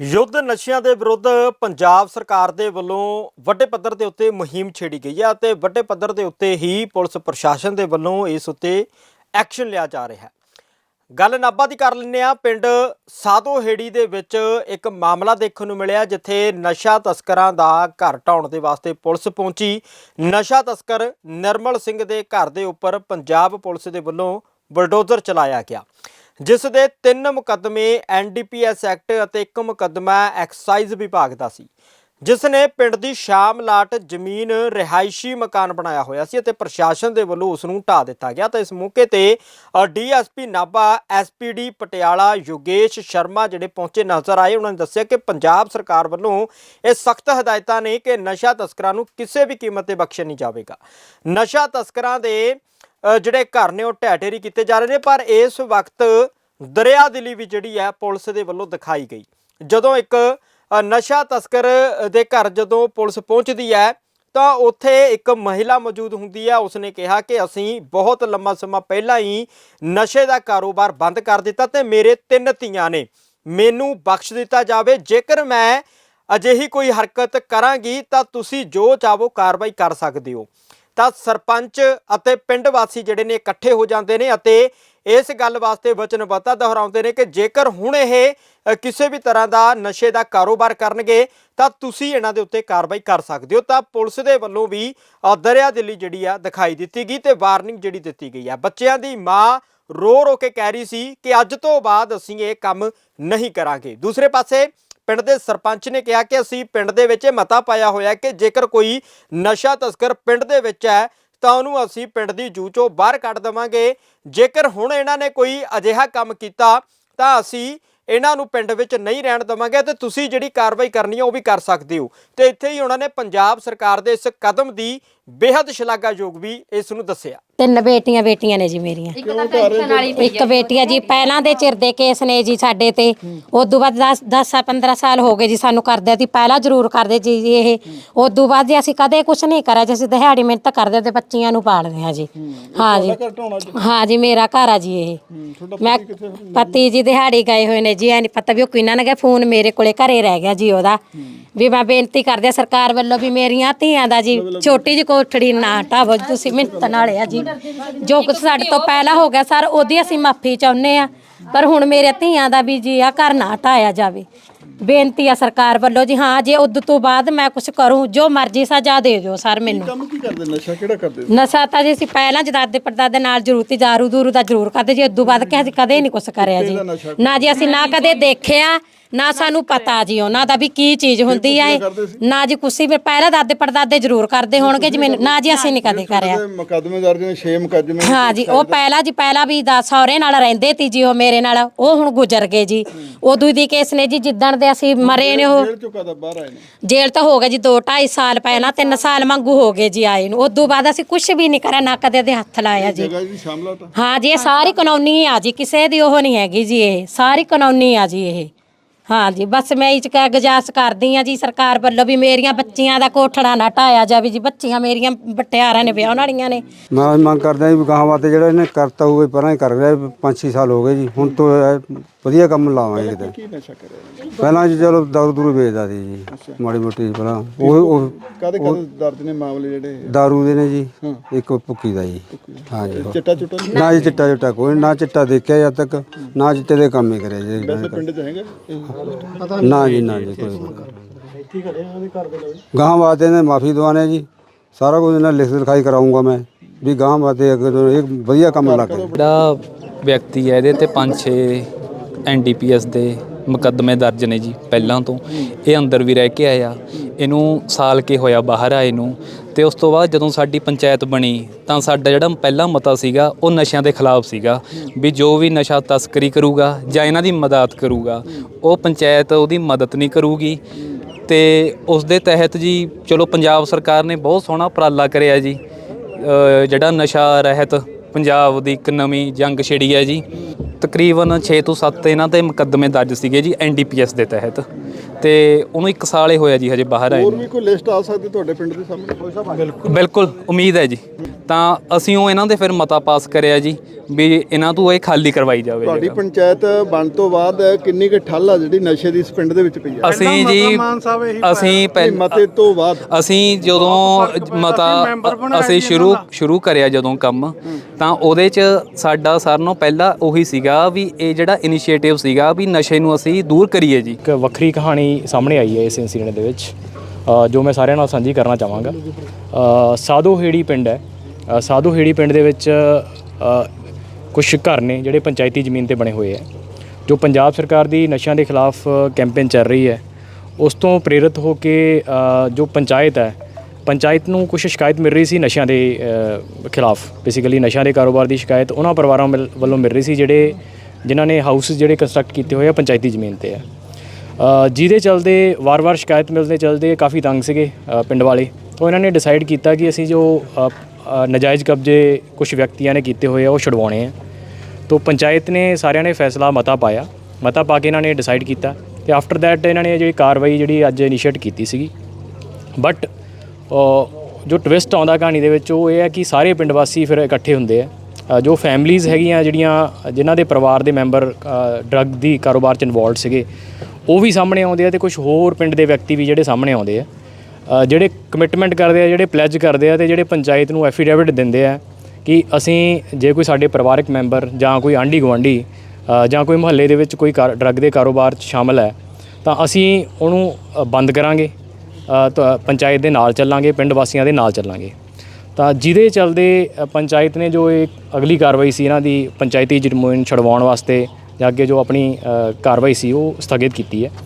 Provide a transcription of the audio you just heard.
ਯੁੱਧ ਨਸ਼ਿਆਂ ਦੇ ਵਿਰੁੱਧ ਪੰਜਾਬ ਸਰਕਾਰ ਦੇ ਵੱਲੋਂ ਵੱਡੇ ਪੱਧਰ ਦੇ ਉੱਤੇ ਮੁਹਿੰਮ ਛੇੜੀ ਗਈ ਹੈ ਅਤੇ ਵੱਡੇ ਪੱਧਰ ਦੇ ਉੱਤੇ ਹੀ ਪੁਲਿਸ ਪ੍ਰਸ਼ਾਸਨ ਦੇ ਵੱਲੋਂ ਇਸ ਉੱਤੇ ਐਕਸ਼ਨ ਲਿਆ ਜਾ ਰਿਹਾ ਹੈ। ਗੱਲ ਨਾਭਾ ਦੀ ਕਰ ਲੈਂਦੇ ਆ ਪਿੰਡ ਸਾਦੋ ਹੇੜੀ ਦੇ ਵਿੱਚ ਇੱਕ ਮਾਮਲਾ ਦੇਖਣ ਨੂੰ ਮਿਲਿਆ ਜਿੱਥੇ ਨਸ਼ਾ ਤਸਕਰਾਂ ਦਾ ਘਰ ਢਾਉਣ ਦੇ ਵਾਸਤੇ ਪੁਲਿਸ ਪਹੁੰਚੀ। ਨਸ਼ਾ ਤਸਕਰ ਨਿਰਮਲ ਸਿੰਘ ਦੇ ਘਰ ਦੇ ਉੱਪਰ ਪੰਜਾਬ ਪੁਲਿਸ ਦੇ ਵੱਲੋਂ ਬਲਡੋਜ਼ਰ ਚਲਾਇਆ ਗਿਆ। ਜਿਸ ਦੇ ਤਿੰਨ ਮੁਕੱਦਮੇ ਐਨਡੀਪੀਐਸ ਐਕਟ ਅਤੇ ਇੱਕ ਮੁਕੱਦਮਾ ਐਕਸਾਈਜ਼ ਵਿਭਾਗ ਦਾ ਸੀ, ਜਿਸ ਨੇ ਪਿੰਡ ਦੀ ਸ਼ਾਮ ਲਾਟ ਜ਼ਮੀਨ ਰਿਹਾਇਸ਼ੀ ਮਕਾਨ ਬਣਾਇਆ ਹੋਇਆ ਸੀ ਅਤੇ ਪ੍ਰਸ਼ਾਸਨ ਦੇ ਵੱਲੋਂ ਉਸ ਨੂੰ ਢਾ ਦਿੱਤਾ ਗਿਆ ਤਾਂ ਇਸ ਮੌਕੇ ਤੇ ਡੀਐਸਪੀ ਨਾਭਾ ਐਸਪੀਡੀ ਪਟਿਆਲਾ, ਯੋਗੇਸ਼ ਸ਼ਰਮਾ ਜਿਹੜੇ ਪਹੁੰਚੇ ਨਜ਼ਰ ਆਏ, ਉਹਨਾਂ ਨੇ ਦੱਸਿਆ ਕਿ ਪੰਜਾਬ ਸਰਕਾਰ ਵੱਲੋਂ ਇਹ ਸਖਤ ਹਦਾਇਤਾਂ ਨੇ ਕਿ ਨਸ਼ਾ ਤਸਕਰਾਂ ਨੂੰ ਕਿਸੇ ਵੀ ਕੀਮਤ ਤੇ ਬਖਸ਼ਿਆ ਨਹੀਂ ਜਾਵੇਗਾ। ਨਸ਼ਾ ਤਸਕਰਾਂ ਦੇ ਜਿਹੜੇ ਘਰ ਨੇ ਉਹ ਢਹਿ ਢੇਰੀ ਕੀਤੇ ਜਾ ਰਹੇ ਨੇ, ਪਰ ਇਸ ਵਕਤ ਦਰਿਆ ਦਿਲੀ ਵੀ ਜਿਹੜੀ ਹੈ, ਪੁਲਿਸ ਦੇ ਵੱਲੋਂ ਦਿਖਾਈ ਗਈ। ਜਦੋਂ ਇੱਕ ਨਸ਼ਾ ਤਸਕਰ ਦੇ ਘਰ ਜਦੋਂ ਪੁਲਿਸ ਪਹੁੰਚਦੀ ਹੈ, ਤਾਂ ਉੱਥੇ ਇੱਕ ਮਹਿਲਾ ਮੌਜੂਦ ਹੁੰਦੀ ਹੈ। ਉਸਨੇ ਕਿਹਾ ਕਿ ਅਸੀਂ ਬਹੁਤ ਲੰਮਾ ਸਮਾਂ ਪਹਿਲਾਂ ਹੀ ਨਸ਼ੇ ਦਾ ਕਾਰੋਬਾਰ ਬੰਦ ਕਰ ਦਿੱਤਾ ਤੇ ਮੇਰੇ ਤਿੰਨ ਧੀਆਂ ਨੇ। ਮੈਨੂੰ ਬਖਸ਼ ਦਿੱਤਾ ਜਾਵੇ। ਜੇਕਰ ਮੈਂ ਅਜਿਹੀ ਕੋਈ ਹਰਕਤ ਕਰਾਂਗੀ, ਤਾਂ ਤੁਸੀਂ ਜੋ ਚਾਹੋ ਕਾਰਵਾਈ ਕਰ ਸਕਦੇ ਹੋ। ਤਾਂ ਸਰਪੰਚ ਅਤੇ ਪਿੰਡ ਵਾਸੀ ਜਿਹੜੇ ਨੇ ਇਕੱਠੇ ਹੋ ਜਾਂਦੇ ਨੇ ਅਤੇ ਇਸ ਗੱਲ ਵਾਸਤੇ ਵਚਨਬੱਧਤਾ ਦੁਹਰਾਉਂਦੇ ਨੇ ਕਿ ਜੇਕਰ ਹੁਣ ਇਹ ਕਿਸੇ ਵੀ ਤਰ੍ਹਾਂ ਦਾ ਨਸ਼ੇ ਦਾ ਕਾਰੋਬਾਰ ਕਰਨਗੇ, ਤਾਂ ਤੁਸੀਂ ਇਹਨਾਂ ਦੇ ਉੱਤੇ ਕਾਰਵਾਈ ਕਰ ਸਕਦੇ ਹੋ। ਤਾਂ ਪੁਲਿਸ ਦੇ ਵੱਲੋਂ ਵੀ ਦਰਿਆ ਦਿੱਲੀ ਜਿਹੜੀ ਆ ਦਿਖਾਈ ਦਿੱਤੀ ਗਈ ਤੇ ਵਾਰਨਿੰਗ ਜਿਹੜੀ ਦਿੱਤੀ ਗਈ ਆ। ਬੱਚਿਆਂ ਦੀ ਮਾਂ ਰੋ ਰੋ ਕੇ ਕਹਿ ਰਹੀ ਸੀ ਕਿ ਅੱਜ ਤੋਂ ਬਾਅਦ ਅਸੀਂ ਇਹ ਕੰਮ ਨਹੀਂ ਕਰਾਂਗੇ। ਦੂਸਰੇ ਪਾਸੇ ਪਿੰਡ ਦੇ ਸਰਪੰਚ ਨੇ ਕਿਹਾ ਕਿ ਅਸੀਂ ਪਿੰਡ ਦੇ ਵਿੱਚ ਇਹ ਮਤਾ ਪਾਇਆ ਹੋਇਆ ਕਿ ਜੇਕਰ ਕੋਈ ਨਸ਼ਾ ਤਸਕਰ ਪਿੰਡ ਦੇ ਵਿੱਚ ਹੈ, ਤਾਂ ਉਹਨੂੰ ਅਸੀਂ ਪਿੰਡ ਦੀ ਜੂ ਚੋਂ ਬਾਹਰ ਕੱਢ ਦੇਵਾਂਗੇ। ਜੇਕਰ ਹੁਣ ਇਹਨਾਂ ਨੇ ਕੋਈ ਅਜਿਹਾ ਕੰਮ ਕੀਤਾ, ਤਾਂ ਅਸੀਂ ਇਹਨਾਂ ਨੂੰ ਪਿੰਡ ਵਿੱਚ ਨਹੀਂ ਰਹਿਣ ਦੇਵਾਂਗੇ ਤੇ ਤੁਸੀਂ ਜਿਹੜੀ ਕਾਰਵਾਈ ਕਰਨੀ ਹੈ ਉਹ ਵੀ ਕਰ ਸਕਦੇ ਹੋ। ਤੇ ਇੱਥੇ ਹੀ ਉਹਨਾਂ ਨੇ ਪੰਜਾਬ ਸਰਕਾਰ ਦੇ ਇਸ ਕਦਮ ਦੀ ਬੇहद ਸ਼ਲਾਘਾਯੋਗ ਵੀ ਇਸ ਨੂੰ ਦੱਸਿਆ। ਤਿੰਨ ਬੇਟੀਆਂ ਬੇਟੀਆਂ ਨੇ ਜੀ ਮੇਰੀਆਂ। ਇੱਕ ਤਾਂ ਟੈਨਸ਼ਨ ਵਾਲੀ ਪਈ ਇੱਕ ਬੇਟੀ ਆ ਜੀ ਪਹਿਲਾਂ ਦੇ ਚਿਰ ਦੇ ਕੇਸ ਨੇ ਜੀ ਸਾਡੇ ਤੇ। ਉਦੋਂ ਬਾਅਦ 10 10 15 ਸਾਲ ਹੋ ਗਏ ਜੀ ਸਾਨੂੰ ਕਰਦੇ ਸੀ ਪਹਿਲਾਂ ਜ਼ਰੂਰ ਕਰਦੇ ਜੀ ਇਹ। ਉਦੋਂ ਬਾਅਦ ਜੀ ਅਸੀਂ ਕਦੇ ਕੁਝ ਨਹੀਂ ਕਰਿਆ ਜੀ ਅਸੀਂ ਦਿਹਾੜੀ ਮਿਹਨਤ ਕਰਦੇ ਤੇ ਬੱਚੀਆਂ ਨੂੰ ਪਾਲਦੇ ਹਾਂ ਜੀ। ਹਾਂ ਜੀ। ਹਾਂ ਜੀ ਮੇਰਾ ਘਰ ਆ ਜੀ ਇਹ। ਮੈਂ ਪਤੀ ਜੀ ਦਿਹਾੜੀ ਗਏ ਹੋਏ ਨੇ ਜੀ ਐ ਨਹੀਂ ਪਤਾ ਵੀ ਉਹ ਕਿੰਨਾ ਨੇ ਫੋਨ ਮੇਰੇ ਕੋਲੇ ਘਰੇ ਰਹਿ ਗਿਆ ਜੀ ਉਹਦਾ। ਵੀ ਮੈਂ ਬੇਨਤੀ ਕਰਦੇ ਆ ਸਰਕਾਰ ਵੱਲੋਂ ਵੀ ਮੇਰੀਆਂ ਧੀਆਂ ਦਾ ਜੀ ਛੋਟੀ ਜਿਹੀ ਕੋਠੜੀ ਨਾ ਢਾਵੋ ਜੀ ਤੁਸੀਂ ਮਿਹਨਤ ਨਾਲ ਆ ਜੀ। ਜੋ ਕੁਝ ਸਾਡੇ ਤੋਂ ਪਹਿਲਾਂ ਹੋ ਗਿਆ, ਸਰ ਉਹਦੀ ਅਸੀਂ ਮਾਫੀ ਚਾਹੁੰਦੇ ਆ ਪਰ ਹੁਣ ਮੇਰੇ ਧੀਆਂ ਦਾ ਵੀ ਜੀ ਆ, ਘਰ ਨਾ ਢਾਇਆ ਜਾਵੇ। ਬੇਨਤੀ ਆ ਸਰਕਾਰ ਵੱਲੋਂ ਜੀ ਹਾਂ ਜੇ ਉਦੋਂ ਤੋਂ ਬਾਅਦ ਮੈਂ ਕੁਝ ਕਰੂੰ ਜੋ ਮਰਜ਼ੀ ਸਜ਼ਾ ਦੇ ਦਿਓ ਸਰ ਮੈਨੂੰ। ਕੰਮ ਕੀ ਕਰਦੇ? ਨਸ਼ਾ ਕਿਹੜਾ ਕਰਦੇ ਨਸ਼ਾ ਤਾਂ ਜੀ ਅਸੀਂ ਪਹਿਲਾਂ ਜਦਾਦੇ ਪੜਦਾਦੇ ਨਾਲ ਜ਼ਰੂਰਤੀ ਦਾਰੂ ਦੂਰੂ ਦਾ ਜ਼ਰੂਰ ਕਰਦੇ ਜੀ ਉਦੋਂ ਬਾਅਦ ਕਿ ਅਸੀਂ ਕਦੇ ਨਹੀਂ ਕੁਝ ਕਰਿਆ ਜੀ। ਨਾ ਜੀ ਅਸੀਂ ਨਾ ਕਦੇ ਦੇਖਿਆ ਨਾ ਸਾਨੂੰ ਪਤਾ ਜੀ ਉਹਨਾਂ ਦਾ ਵੀ ਕੀ ਚੀਜ਼ ਹੁੰਦੀ ਆ ਇਹ। ਨਾ ਜੀ ਕੁਛ ਵੀ ਪਹਿਲਾਂ ਦਾਦੇ ਪੜਦਾਦੇ ਜ਼ਰੂਰ ਕਰਦੇ ਹੋਣਗੇ ਜੀ ਮੈਨੂੰ ਨਾ ਜੀ ਅਸੀਂ ਨਹੀਂ ਕਦੇ ਕਰਿਆ। ਮੁਕੱਦਮੇ ਦਰਜ ਨੇ 6 ਮੁਕੱਦਮੇ ਹਾਂ ਜੀ ਉਹ ਪਹਿਲਾਂ ਜੀ ਪਹਿਲਾਂ ਵੀ ਦਾ ਸਹੁਰੇ ਨਾਲ ਰਹਿੰਦੇ ਤੀ ਜੀ ਉਹ ਮੇਰੇ ਨਾਲ ਉਹ ਹੁਣ ਗੁਜ਼ਰ ਗਏ ਜੀ। ਉਦੋਂ ਦੀ ਕੇਸ ਨੇ ਜੀ ਜਿੱਦਣ ਦੇ ਅਸੀਂ ਮਰੇ ਨੇ ਉਹ। ਜੇਲ੍ਹ ਚੋਂ ਕਦਾ ਬਾਹਰ ਆਏ ਨੇ? ਜੇਲ੍ਹ ਤਾਂ ਹੋ ਗਿਆ ਜੀ 2 2.5 ਸਾਲ ਪਹਿਲਾਂ 3 ਸਾਲ ਮੰਗੂ ਹੋ ਗਏ ਜੀ ਆਏ ਨੂੰ। ਉਦੋਂ ਬਾਅਦ ਅਸੀਂ ਕੁਝ ਵੀ ਨਹੀਂ ਕਰਿਆ ਨਾ ਕਦੇ ਦੇ ਹੱਥ ਲਾਇਆ ਜੀ। ਜਗ੍ਹਾ ਜੀ ਸ਼ਾਮਲਾ ਤਾਂ। ਹਾਂ ਜੀ ਇਹ ਸਾਰੀ ਕਾਨੂੰਨੀ ਆ ਜੀ ਕਿਸੇ ਦੀ ਉਹ ਨਹੀਂ ਹੈਗੀ ਜੀ ਇਹ। ਸਾਰੀ ਕਾਨੂੰਨੀ ਆ ਜੀ ਇਹ। ਹਾਂ ਜੀ ਬਸ ਮੈਂ ਇਹ ਚ ਕਹਿ ਗੁਜ਼ਾਰਿਸ਼ ਕਰਦੀ ਆ ਜੀ ਸਰਕਾਰ ਵੱਲੋਂ ਵੀ ਮੇਰੀਆਂ ਬੱਚੀਆਂ ਦਾ ਕੋਠੜਾ ਨਾ ਢਾਇਆ ਜਾਵੇ ਜੀ। ਬੱਚੀਆਂ ਮੇਰੀਆਂ ਬਟਿਆਰਾਂ ਨੇ ਵਿਆਹਣ ਵਾਲੀਆਂ ਨੇ। ਮੈਂ ਮੰਗ ਕਰਦਾ ਜੀ ਗਾਹਾਂ ਵਾਸਤੇ ਜਿਹੜਾ ਇਹਨੇ ਕਰਤਾ ਹੋਵੇ ਪਰਾਂ ਹੀ ਕਰ ਰਿਹਾ 5-6 ਸਾਲ ਹੋ ਗਏ ਜੀ। ਹੁਣ ਤੋਂ ਇਹ ਵਧੀਆ ਕੰਮ ਲਾਵਾਂਗੇ ਕਿਤੇ। ਕੀ ਨਸ਼ਾ ਕਰਿਆ ਪਹਿਲਾਂ ਜੀ ਚਲੋ ਦਾਰੂ ਦੂਰੂ ਵੇਚਦਾ ਸੀ ਜੀ ਮਾੜੀ ਮੋਟੀ ਪਹਿਲਾਂ। ਉਹ ਉਹ ਕਾਦੇ ਕਾਦੇ ਦਰਜ ਨੇ ਮਾਮਲੇ ਜਿਹੜੇ? ਦਾਰੂ ਦੇ ਨੇ ਜੀ ਇੱਕ ਭੁੱਕੀ ਦਾ ਜੀ। ਹਾਂ ਜੀ। ਚਿੱਟਾ ਚੁੱਟਾ ਨਾ ਜੀ ਚਿੱਟਾ ਚਿੱਟਾ ਕੋਈ ਨਾ ਚਿੱਟਾ ਦੇਖਿਆ ਜਦ ਤੱਕ ਨਾ ਚਿੱਟੇ ਦੇ ਕੰਮ ਹੀ ਕਰਿਆ ਜੀ। ਵੈਸੇ ਪਿੰਡ 'ਚ ਹੈਗਾ ਨਾ ਜੀ ਨਾ ਜੀ ਕੋਈ ਗਾਹਾਂ ਵਾਸਤੇ ਨੇ ਮਾਫੀ ਦਵਾਨੇ ਜੀ। ਸਾਰਾ ਕੁਝ ਇਹਨਾਂ ਲਿਖ ਲਿਖਾਈ ਕਰਾਉਂਗਾ ਮੈਂ ਵੀ ਗਾਹਾਂ ਵਾਸਤੇ ਅੱਗੇ ਤੋਂ ਇਹ ਵਧੀਆ ਕੰਮ ਲੱਗ ਜਿਹੜਾ ਵਿਅਕਤੀ ਹੈ ਇਹਦੇ ਤੇ 5-6 ਐਨਡੀਪੀਐਸ ਦੇ ਮੁਕੱਦਮੇ ਦਰਜ ਨੇ ਜੀ ਪਹਿਲਾਂ ਤੋਂ। ਇਹ ਅੰਦਰ ਵੀ ਰਹਿ ਕੇ ਆਇਆ। ਇਹਨੂੰ ਸਾਲ ਕੇ ਹੋਇਆ ਬਾਹਰ ਆਏ ਨੂੰ ਤੇ ਉਸ ਤੋਂ ਬਾਅਦ ਜਦੋਂ ਸਾਡੀ ਪੰਚਾਇਤ ਬਣੀ ਤਾਂ ਸਾਡਾ ਜਿਹੜਾ ਪਹਿਲਾ ਮਤਾ ਸੀਗਾ, ਉਹ ਨਸ਼ਿਆਂ ਦੇ ਖਿਲਾਫ ਸੀਗਾ। ਵੀ ਜੋ ਵੀ ਨਸ਼ਾ ਤਸਕਰੀ ਕਰੂਗਾ ਜਾਂ ਇਹਨਾਂ ਦੀ ਮਦਦ ਕਰੂਗਾ, ਉਹ ਪੰਚਾਇਤ ਉਹਦੀ ਮਦਦ ਨਹੀਂ ਕਰੂਗੀ। ਤੇ ਉਸ ਦੇ ਤਹਿਤ ਜੀ ਚਲੋ ਪੰਜਾਬ ਸਰਕਾਰ ਨੇ ਬਹੁਤ ਸੋਹਣਾ ਉਪਰਾਲਾ ਕਰਿਆ ਜੀ। ਜਿਹੜਾ ਨਸ਼ਾ ਰਹਿਤ ਪੰਜਾਬ ਦੀ ਇੱਕ ਨਵੀਂ ਜੰਗ ਛਿੜੀ ਹੈ ਜੀ। ਤਕਰੀਬਨ 6 ਤੋਂ 7 ਇਹਨਾਂ ਤੇ ਮੁਕੱਦਮੇ ਦਰਜ ਸੀਗੇ ਜੀ ਐਨਡੀਪੀਐਸ ਦੇ ਤਹਿਤ। ਤੇ ਉਹਨੂੰ 1 ਸਾਲ ਹੀ ਹੋਇਆ ਜੀ ਹਜੇ ਬਾਹਰ ਆਏ ਹੋਰ ਨੂੰ। ਵੀ ਕੋਈ ਲਿਸਟ ਆ ਸਕਦੀ ਤੁਹਾਡੇ ਪਿੰਡ ਦੇ ਸਾਹਮਣੇ? ਬਿਲਕੁਲ। ਉਮੀਦ ਹੈ ਜੀ। ਤਾਂ ਅਸੀਂ ਉਹ ਇਹਨਾਂ ਦੇ ਫਿਰ ਮਤਾ ਪਾਸ ਕਰਿਆ ਜੀ ਵੀ ਇਹਨਾਂ ਤੋਂ ਇਹ ਖਾਲੀ ਕਰਵਾਈ ਜਾਵੇ ਤੁਹਾਡੀ ਜਗ੍ਹਾ। ਪੰਚਾਇਤ ਬਣ ਤੋਂ ਬਾਅਦ ਕਿੰਨੀ ਕੁ ਠੱਲ ਆ ਜਿਹੜੀ ਨਸ਼ੇ ਦੀ ਇਸ ਪਿੰਡ ਦੇ ਵਿੱਚ ਪਈ ਆ? ਅਸੀਂ ਜੀ ਅਸੀਂ ਪਹਿਲ ਮਤੇ ਤੋਂ ਬਾਅਦ। ਅਸੀਂ ਜਦੋਂ ਮਤਾ ਅਸੀਂ ਸ਼ੁਰੂ ਸ਼ੁਰੂ ਕਰਿਆ ਜਦੋਂ ਕੰਮ ਤਾਂ ਉਹਦੇ ਚ ਸਾਡਾ ਸਾਰਿਆਂ ਨਾਲੋਂ ਪਹਿਲਾਂ ਉਹੀ ਸੀਗਾ ਵੀ ਇਹ ਜਿਹੜਾ ਇਨੀਸ਼ੀਏਟਿਵ ਸੀਗਾ ਵੀ ਨਸ਼ੇ ਨੂੰ ਅਸੀਂ ਦੂਰ ਕਰੀਏ ਜੀ। ਇੱਕ ਵੱਖਰੀ ਕਹਾਣੀ ਸਾਹਮਣੇ ਆਈ ਹੈ ਇਸ ਇਨਸੀਡੈਂਟ ਦੇ ਵਿੱਚ ਜੋ ਮੈਂ ਸਾਰਿਆਂ ਨਾਲ ਸਾਂਝੀ ਕਰਨਾ ਚਾਹਾਂਗਾ। ਅ, ਸਾਧੂ ਹੇੜੀ ਪਿੰਡ ਹੈ। ਅ, ਸਾਧੂ ਹੇੜੀ ਪਿੰਡ ਦੇ ਵਿੱਚ ਕੁਝ ਘਰ ਨੇ ਜਿਹੜੇ ਪੰਚਾਇਤੀ ਜ਼ਮੀਨ ਤੇ ਬਣੇ ਹੋਏ ਹੈ। ਜੋ ਪੰਜਾਬ ਸਰਕਾਰ ਦੀ ਨਸ਼ਿਆਂ ਦੇ ਖਿਲਾਫ ਕੈਂਪੇਨ ਚੱਲ ਰਹੀ ਹੈ ਉਸ ਤੋਂ ਪ੍ਰੇਰਿਤ ਹੋ ਕੇ ਜੋ ਪੰਚਾਇਤ ਹੈ ਪੰਚਾਇਤ ਨੂੰ ਕੁਝ ਸ਼ਿਕਾਇਤ ਮਿਲ ਰਹੀ ਸੀ ਨਸ਼ਿਆਂ ਦੇ ਖਿਲਾਫ। ਬੇਸਿਕਲੀ ਨਸ਼ਿਆਂ ਦੇ ਕਾਰੋਬਾਰ ਦੀ ਸ਼ਿਕਾਇਤ ਉਹਨਾਂ ਪਰਿਵਾਰਾਂ ਮਿਲ- ਵੱਲੋਂ ਮਿਲ ਰਹੀ ਸੀ ਜਿਹੜੇ ਜਿਨ੍ਹਾਂ ਨੇ ਹਾਊਸ ਜਿਹੜੇ ਕੰਸਟਰਕਟ ਕੀਤੇ ਹੋਏ ਆ ਪੰਚਾਇਤੀ ਜ਼ਮੀਨ ਤੇ ਹੈ। ਜਿਹਦੇ ਚਲਦੇ ਵਾਰ-ਵਾਰ ਸ਼ਿਕਾਇਤ ਮਿਲਦੇ ਚਲਦੇ ਕਾਫੀ ਤੰਗ ਸੀਗੇ ਅ, ਪਿੰਡ ਵਾਲੇ। ਤਾਂ ਇਹਨਾਂ ਨੇ ਡਿਸਾਈਡ ਕੀਤਾ ਕਿ ਅਸੀਂ ਜੋ ਅ, ਅ, ਨਜਾਇਜ਼ ਕਬਜ਼ੇ ਕੁਝ ਵਿਅਕਤੀਆਂ ਨੇ ਕੀਤੇ ਹੋਏ ਆ ਉਹ ਛੁਡਵਾਉਣੇ ਆ। ਤੋ ਪੰਚਾਇਤ ਨੇ ਸਾਰਿਆਂ ਨੇ ਫੈਸਲਾ ਮਤਾ ਪਾਇਆ। ਮਤਾ ਪਾ ਕੇ ਇਹਨਾਂ ਨੇ ਡਿਸਾਈਡ ਕੀਤਾ ਤੇ ਆਫਟਰ ਦੈਟ ਇਹਨਾਂ ਨੇ ਜਿਹੜੀ ਕਾਰਵਾਈ ਜਿਹੜੀ ਅੱਜ ਇਨੀਸ਼ੀਏਟ ਕੀਤੀ ਸੀਗੀ। ਬਟ ਜੋ ਟਵਿਸਟ ਆਉਂਦਾ ਕਹਾਣੀ ਦੇ ਵਿੱਚ ਉਹ ਇਹ ਹੈ ਕਿ ਸਾਰੇ ਪਿੰਡ ਵਾਸੀ ਫਿਰ ਇਕੱਠੇ ਹੁੰਦੇ ਆ। ਅ, ਜੋ ਫੈਮਲੀਆਂ ਹੈਗੀਆਂ ਜਿਹੜੀਆਂ ਜਿਨ੍ਹਾਂ ਦੇ ਪਰਿਵਾਰ ਦੇ ਮੈਂਬਰ ਡਰੱਗ ਦੀ ਕਾਰੋਬਾਰ ਚ ਇਨਵੋਲਡ ਸੀਗੇ ਉਹ ਵੀ ਸਾਹਮਣੇ ਆਉਂਦੇ ਆ ਤੇ ਕੁਝ ਹੋਰ ਪਿੰਡ ਦੇ ਵਿਅਕਤੀ ਵੀ ਜਿਹੜੇ ਸਾਹਮਣੇ ਆਉਂਦੇ ਆ। ਜਿਹੜੇ ਕਮਿਟਮੈਂਟ ਕਰਦੇ ਆ ਜਿਹੜੇ ਪਲੈਜ ਕਰਦੇ ਆ ਤੇ ਜਿਹੜੇ ਪੰਚਾਇਤ ਨੂੰ ਐਫੀਡੇਵਿਟ ਦਿੰਦੇ ਆ ਕਿ ਅਸੀਂ ਜੇ ਕੋਈ ਸਾਡੇ ਪਰਿਵਾਰਕ ਮੈਂਬਰ ਜਾਂ ਕੋਈ ਆਂਢੀ ਗੁਆਂਢੀ ਜਾਂ ਕੋਈ ਮੁਹੱਲੇ ਦੇ ਵਿੱਚ ਕੋਈ ਡਰੱਗ ਦੇ ਕਾਰੋਬਾਰ 'ਚ ਸ਼ਾਮਲ ਹੈ ਤਾਂ ਅਸੀਂ ਉਹਨੂੰ ਬੰਦ ਕਰਾਂਗੇ। ਅ, ਪੰਚਾਇਤ ਦੇ ਨਾਲ ਚੱਲਾਂਗੇ ਪਿੰਡ ਵਾਸੀਆਂ ਦੇ ਨਾਲ ਚੱਲਾਂਗੇ। ਤਾਂ ਜਿਹਦੇ ਚਲਦੇ ਪੰਚਾਇਤ ਨੇ ਜੋ ਇਹ ਅਗਲੀ ਕਾਰਵਾਈ ਸੀ ਇਹਨਾਂ ਦੀ ਪੰਚਾਇਤੀ ਜ਼ਮੀਨ ਛਡਵਾਉਣ ਵਾਸਤੇ ਜਾਂ ਅੱਗੇ ਜੋ ਆਪਣੀ ਕਾਰਵਾਈ ਸੀ ਉਹ ਸਥਗਿਤ ਕੀਤੀ ਹੈ।